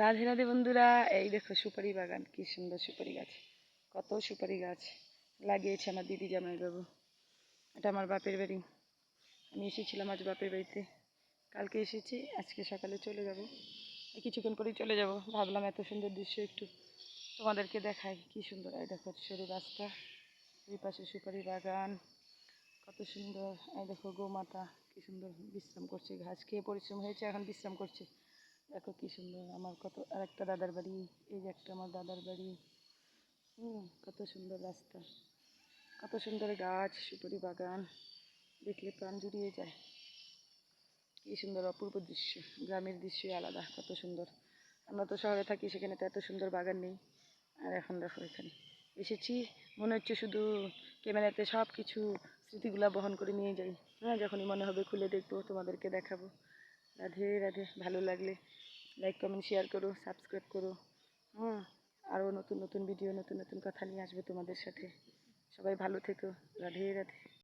রাধে রাধে বন্ধুরা, এই দেখো সুপারি বাগান, কি সুন্দর সুপারি গাছ, কত সুপারি গাছ লাগিয়েছে আমার দিদি জামাই বাবু এটা আমার বাপের বাড়ি। আমি এসেছিলাম আজ বাপের বাড়িতে। কালকে এসেছি, আজকে সকালে চলে যাব। কিছুক্ষণ পরেই চলে যাব। ভাবলাম এত সুন্দর দৃশ্য একটু তোমাদেরকে দেখাই। কি সুন্দর, এই দেখো সরু রাস্তা, এই পাশে সুপারি বাগান, কত সুন্দর, এই দেখো গোমাতা, কি সুন্দর বিশ্রাম করছে, ঘাস খেয়ে পরিশ্রম হয়েছে, এখন বিশ্রাম করছে। দেখো কি সুন্দর, আমার কত, আরেকটা দাদার বাড়ি, এই যে একটা আমার দাদার বাড়ি। হুম কত সুন্দর রাস্তা, কত সুন্দর গাছ, সুপুরি বাগান, দেখলে প্রাণ জুড়িয়ে যায়। কি সুন্দর অপূর্ব দৃশ্য, গ্রামের দৃশ্যই আলাদা, কত সুন্দর। আমরা তো শহরে থাকি, সেখানে তো এত সুন্দর বাগান নেই। আর এখন দেখো এখানে, এসেছি, মনে হচ্ছে শুধু ক্যামেরাতে সব কিছু স্মৃতিগুলা বহন করে নিয়ে যাই। হ্যাঁ যখনই মনে হবে খুলে দেখব, তোমাদেরকে দেখাবো। রাধে রাধে। ভালো লাগলে লাইক কমেন্ট শেয়ার করো সাবস্ক্রাইব করো। হ্যাঁ আরও নতুন নতুন ভিডিও নতুন নতুন কথা নিয়ে আসবে তোমাদের সাথে। সবাই ভালো থেকো। রাধে রাধে।